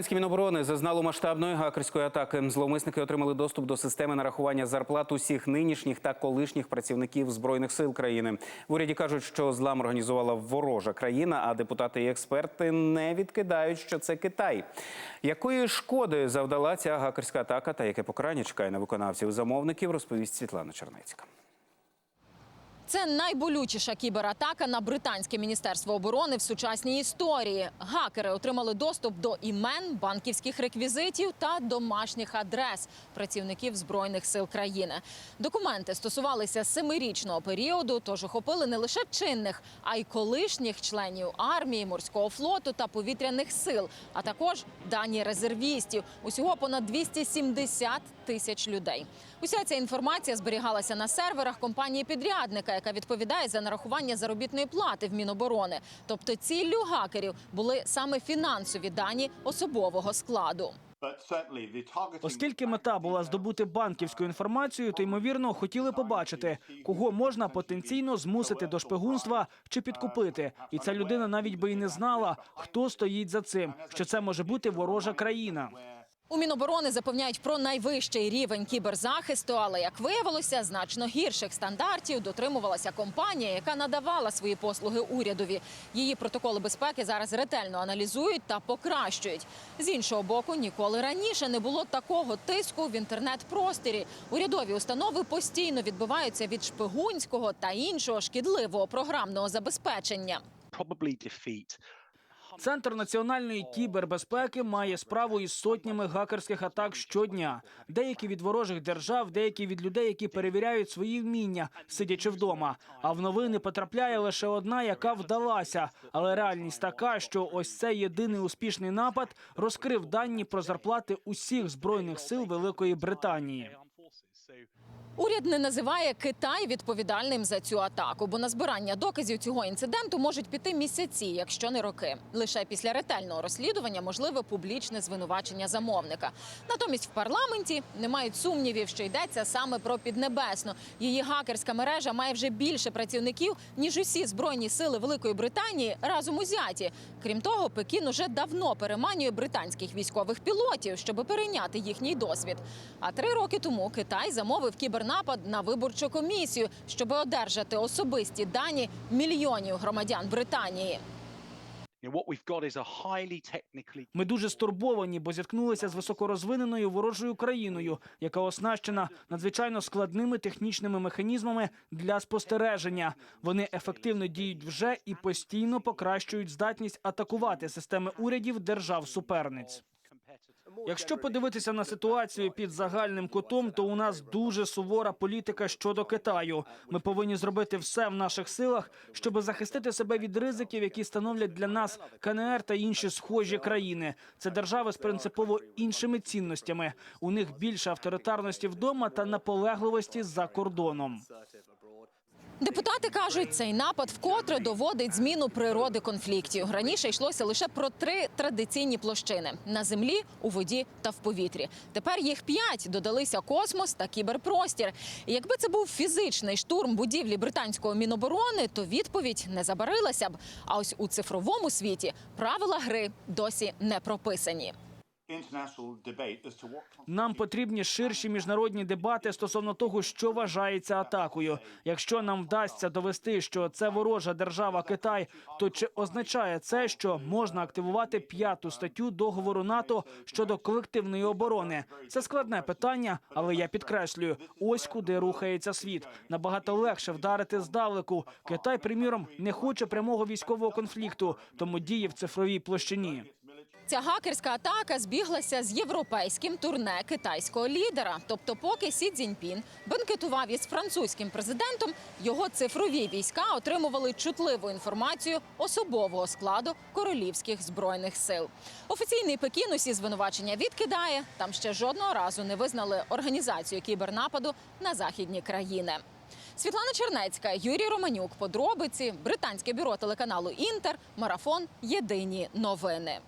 Британське міноборони зазнало масштабної гакерської атаки. Зловмисники отримали доступ до системи нарахування зарплат усіх нинішніх та колишніх працівників збройних сил країни. В уряді кажуть, що злам організувала ворожа країна, а депутати і експерти не відкидають, що це Китай. Якої шкоди завдала ця гакерська атака та яке покарання чекає на виконавців замовників, розповість Світлана Чернецька. Це найболючіша кібератака на британське міністерство оборони в сучасній історії. Гакери отримали доступ до імен, банківських реквізитів та домашніх адрес працівників збройних сил країни. Документи стосувалися семирічного періоду, тож охопили не лише чинних, а й колишніх членів армії, морського флоту та повітряних сил, а також дані резервістів. Усього понад 270 тисяч людей. Уся ця інформація зберігалася на серверах компанії підрядника, яка відповідає за нарахування заробітної плати в Міноборони. Тобто ціллю гакерів були саме фінансові дані особового складу. Оскільки мета була здобути банківську інформацію, то ймовірно хотіли побачити, кого можна потенційно змусити до шпигунства чи підкупити. І ця людина навіть би і не знала, хто стоїть за цим, що це може бути ворожа країна. У Міноборони запевняють про найвищий рівень кіберзахисту, але як виявилося, значно гірших стандартів дотримувалася компанія, яка надавала свої послуги урядові. Її протоколи безпеки зараз ретельно аналізують та покращують. З іншого боку, ніколи раніше не було такого тиску в інтернет-просторі. Урядові установи постійно відбиваються від шпигунського та іншого шкідливого програмного забезпечення. Центр національної кібербезпеки має справу із сотнями гакерських атак щодня. Деякі від ворожих держав, деякі від людей, які перевіряють свої вміння, сидячи вдома. А в новини потрапляє лише одна, яка вдалася. Але реальність така, що ось цей єдиний успішний напад розкрив дані про зарплати усіх збройних сил Великої Британії. Уряд не називає Китай відповідальним за цю атаку, бо на збирання доказів цього інциденту можуть піти місяці, якщо не роки. Лише після ретельного розслідування можливе публічне звинувачення замовника. Натомість в парламенті не мають сумнівів, що йдеться саме про піднебесну. Її гакерська мережа має вже більше працівників ніж усі збройні сили Великої Британії разом узяті. Крім того, Пекін уже давно переманює британських військових пілотів, щоб перейняти їхній досвід. А три роки тому Китай замовив кібернапад на виборчу комісію, щоб одержати особисті дані мільйонів громадян Британії. Ми дуже стурбовані, бо зіткнулися з високорозвиненою ворожою країною, яка оснащена надзвичайно складними технічними механізмами для спостереження. Вони ефективно діють вже і постійно покращують здатність атакувати системи урядів держав суперниць. Якщо подивитися на ситуацію під загальним кутом, то у нас дуже сувора політика щодо Китаю. Ми повинні зробити все в наших силах, щоб захистити себе від ризиків, які становлять для нас КНР та інші схожі країни. Це держави з принципово іншими цінностями. У них більше авторитарності вдома та наполегливості за кордоном. Депутати кажуть, цей напад вкотре доводить зміну природи конфліктів. Раніше йшлося лише про три традиційні площини на землі, у воді та в повітрі. Тепер їх п'ять додалися космос та кіберпростір. І якби це був фізичний штурм будівлі британського міноборони, то відповідь не забарилася б. А ось у цифровому світі правила гри досі не прописані. Нам потрібні ширші міжнародні дебати стосовно того, що вважається атакою. Якщо нам вдасться довести, що це ворожа держава Китай, то чи означає це, що можна активувати п'яту статтю договору НАТО щодо колективної оборони? Це складне питання, але я підкреслюю: ось куди рухається світ. Набагато легше вдарити здалеку. Китай, приміром, не хоче прямого військового конфлікту, тому діє в цифровій площині. Ця гакерська атака збіглася з європейським турне китайського лідера. Тобто, поки Сі Цзіньпін бенкетував із французьким президентом, його цифрові війська отримували чутливу інформацію особового складу королівських збройних сил. Офіційний Пекін усі звинувачення відкидає. Там ще жодного разу не визнали організацію кібернападу на західні країни. Світлана Чернецька, Юрій Романюк. Подробиці британське бюро телеканалу Інтер. Марафон. Єдині новини.